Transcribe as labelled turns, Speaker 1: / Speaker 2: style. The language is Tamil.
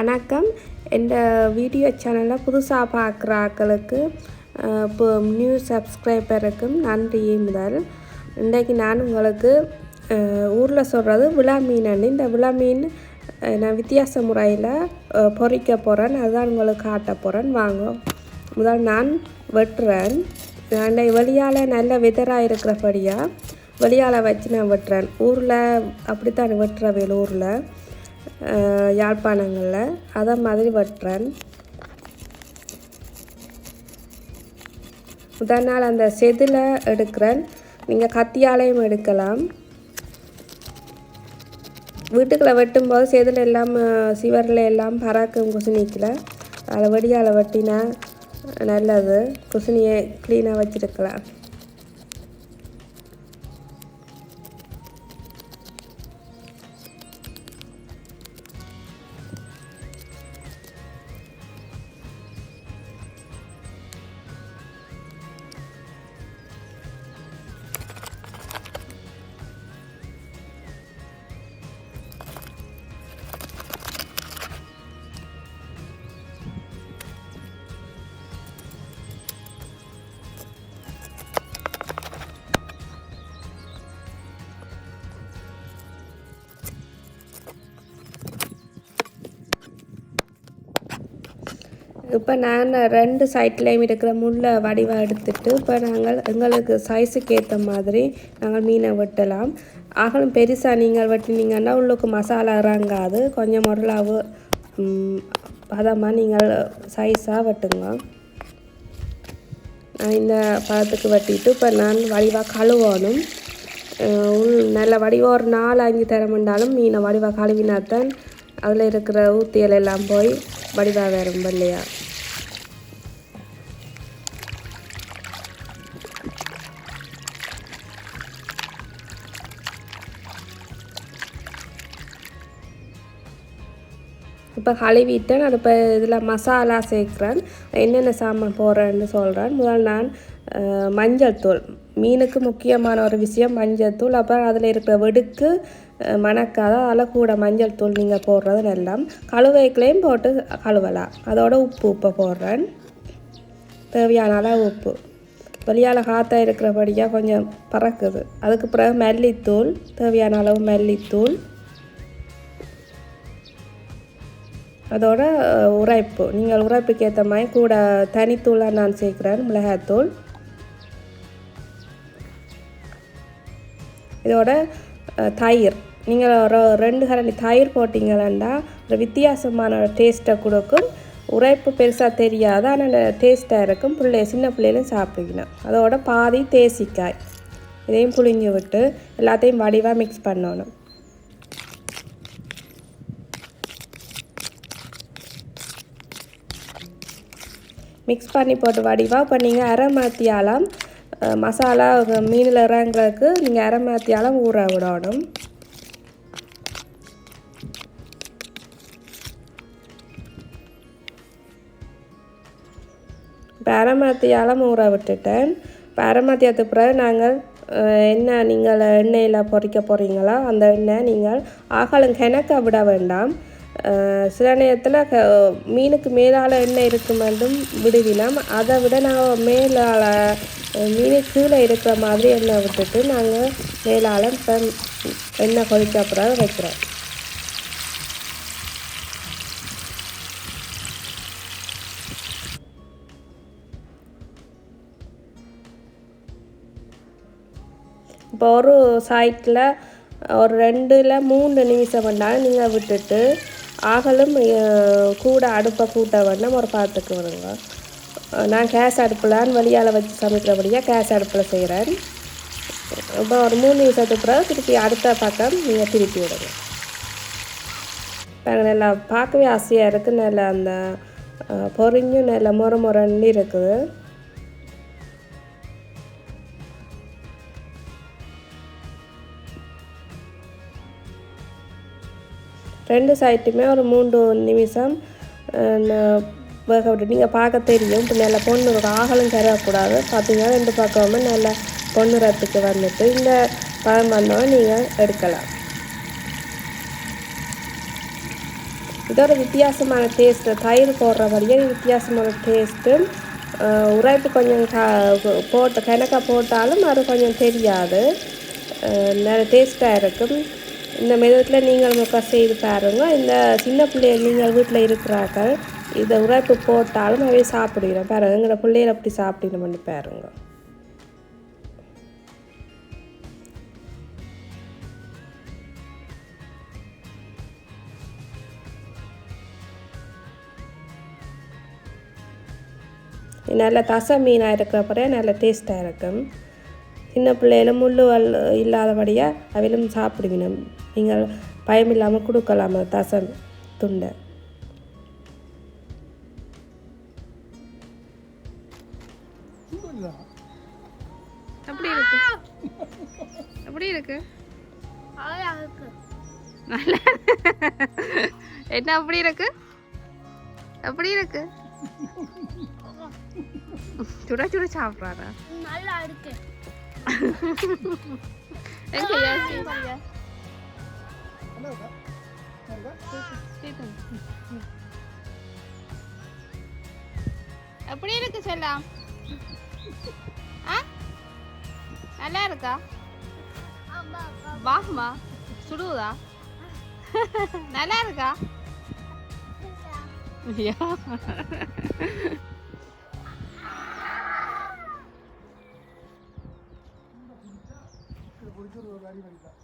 Speaker 1: வணக்கம். இந்த வீடியோ சேனலை புதுசாக பார்க்குற ஆக்களுக்கு இப்போ நியூ சப்ஸ்கிரைபருக்கும் நன்றி முதல். இன்றைக்கு நான் உங்களுக்கு ஊரில் சொல்கிறது விழா மீன் இந்த விழா மீன் நான் வித்தியாச முறையில் பொறிக்க போகிறேன் அதுதான் உங்களுக்கு காட்ட போகிறேன் வாங்க. முதல் நான் வெட்டுறேன். நான் வெளியால் நல்ல விதராக இருக்கிறபடியாக வெளியால் வச்சு நான் வெட்டுறேன். ஊரில் அப்படித்தான் வெட்டுற வேலூரில் யாழ்ப்பாணங்களில். அதை மாதிரி வெட்டுறேன் முதல் நாள் அந்த செதில் எடுக்கிறேன். நீங்கள் கத்தியாலையும் எடுக்கலாம். வீட்டுக்குள்ளே வெட்டும்போது செதில் எல்லாம் சிவரில் எல்லாம் பறக்கும் குசினிக்கில். அதை வெடியால் வெட்டினா நல்லது. குசினியை க்ளீனாக வச்சுருக்கலாம். இப்போ நான் ரெண்டு சைட்லேயும் இருக்கிற முள்ளை வடிவாக எடுத்துட்டு இப்போ நாங்கள் எங்களுக்கு சைஸுக்கு ஏற்ற மாதிரி நாங்கள் மீனை வெட்டலாம். அகலம் பெருசாக நீங்கள் வெட்டினீங்கன்னா உள்ளுக்கு மசாலா இறங்காது. கொஞ்சம் முரளாவு பதமாக நீங்கள் சைஸாக வெட்டுங்க. நான் இந்த பதத்துக்கு வெட்டிட்டு இப்போ நான் வடிவாக கழுவணும். உள் நல்ல வடிவாக ஒரு நாலு அஞ்சு தரமுண்டாலும் மீனை வடிவாக கழுவினாத்தான் அதில் இருக்கிற ஊத்தியல் எல்லாம் போய் வடிவாக வரும் இல்லையா? இப்போ கழுவிட்டேன். அது இப்போ இதில் மசாலா சேர்க்குறேன். என்னென்ன சாமான் போடுறேன்னு சொல்கிறேன் முதல் நான் மஞ்சள் தூள். மீனுக்கு முக்கியமான ஒரு விஷயம் மஞ்சள் தூள். அப்புறம் அதில் இருக்கிற வெடுக்கு மணக்காத அதில் கூட மஞ்சள் தூள் நீங்கள் போடுறது எல்லாம் கழுவைக்குள்ளேயும் போட்டு கழுவலாம். அதோட உப்பு உப்பை போடுறேன். தேவையான அளவு உப்பு. வெளியால் காற்றா இருக்கிறபடியாக கொஞ்சம் பறக்குது. அதுக்கு பிறகு மல்லித்தூள். தேவையான அளவு மல்லித்தூள். அதோட உரைப்பு. நீங்கள் உரைப்புக்கு ஏற்ற மாதிரி கூட தனித்தூளாக நான் சேர்க்குறேன் மிளகாத்தூள் இதோட தயிர். நீங்கள் ஒரு ரெண்டு கரண்டி தயிர் போட்டிங்கன்னா ஒரு வித்தியாசமான டேஸ்ட்டை கொடுக்கும். உரைப்பு பெருசாக தெரியாது ஆனால் டேஸ்ட்டாக இருக்கும். பிள்ளை சின்ன பிள்ளைகளும் சாப்பிடுக்கணும் அதோட பாதி தேசிக்காய். இதையும் புளிஞ்சு விட்டு எல்லாத்தையும் வடிவாக மிக்ஸ் பண்ணணும். மிக்ஸ் பண்ணி போட்டு வடிவாக இப்போ நீங்கள் அரை மாத்தியாலாம் மசாலா மீனில் இறங்குறதுக்கு நீங்கள் அரை மாத்தியாலம் ஊற விடணும். இப்போ அரை ஊற விட்டுட்டேன். இப்போ அரை பிறகு நாங்கள் என்ன எண்ணெய் நீங்கள் எண்ணெயில் பொறிக்க போகிறீங்களா அந்த எண்ணெய் நீங்கள் ஆகலும் கிணக்க விட வேண்டாம். சில நேரத்தில் மீனுக்கு மேலால் எண்ணெய் இருக்கும் என்றும் விடுவினோம் அதை விட நான் மேலால் மீன் கீழே இருக்கிற மாதிரி எண்ணெய் விட்டுட்டு நாங்கள் மேலால் இப்போ எண்ணெய் கொதிக்க வைக்கிறோம். இப்போ ஒரு சைட்டில் ஒரு ரெண்டில் மூணு நிமிஷம் பண்ணாலும் நீங்கள் விட்டுட்டு ஆகலும் கூட அடுப்பை கூட்ட வேண்டாம் ஒரு பாத்துக்கு விடுங்க. நான் கேஸ் அடுப்பிலான்னு வழியால் வச்சு சமைக்கிறபடியாக கேஸ் அடுப்பில் செய்கிறேன் இப்போ ஒரு மூணு நிமிஷத்துக்கு பிறகு திருப்பி அடுத்த பக்கம் நீங்கள் திருப்பி விடுங்க. நாங்கள் நல்லா பார்க்கவே ஆசையாக இருக்குது நல்ல அந்த பொறிஞ்சும் நல்ல முறை முரண்டு இருக்குது. ரெண்டு சைட்டுமே ஒரு மூன்று நிமிஷம் வேக விட்டு நீங்கள் பார்க்க தெரியும். இப்போ நல்லா பொண்ணு ஆகலும் கரக்கூடாது பார்த்தீங்கன்னா ரெண்டு பக்கமும் நல்லா பொண்ணுறத்துக்கு வந்துட்டு இந்த பழம் வந்தோம் நீங்கள் எடுக்கலாம். இதோட வித்தியாசமான டேஸ்ட்டு தயிர் போடுற வழியே வித்தியாசமான டேஸ்ட்டு உரைப்பு கொஞ்சம் க போட்டு கணக்காக போட்டாலும் அது கொஞ்சம் தெரியாது. நிறைய நல்ல டேஸ்ட்டாக இருக்கும். இந்த மெதத்தில் நீங்கள் முக்கா செய்து பாருங்கள் இந்த சின்ன பிள்ளைகள் நீங்கள் வீட்டில் இருக்கிறார்கள். இதை உரைப்பு போட்டாலும் அவை சாப்பிடுகிறோம். பாருங்கள் எங்களோட பிள்ளைகள் அப்படி சாப்பிடணும்னு பாருங்க. நல்ல தசை மீனாக இருக்கிறப்படியே நல்ல டேஸ்ட்டாக இருக்கும். சின்ன பிள்ளைகளும் முள் வல் இல்லாதபடியாக அவையிலும் சாப்பிடுவினும் நீங்கள் பயம் இல்லாமல் கொடுக்கலாம் அந்த தசை துண்டை. எப்படி இருக்கு. எப்படி இருக்கு. நல்லா என்ன அப்படி இருக்கு? எப்படி இருக்கு. சுட சுட சாப்பிட்றாரா?
Speaker 2: நல்லா இருக்கு?
Speaker 1: எங்க யாசி எப்படி இருக்கு செல்லாம் நல்லா இருக்கா? வாமா சுடுவதா? நல்லா இருக்கா?
Speaker 3: ஒரு அடி வலிக்கலாம்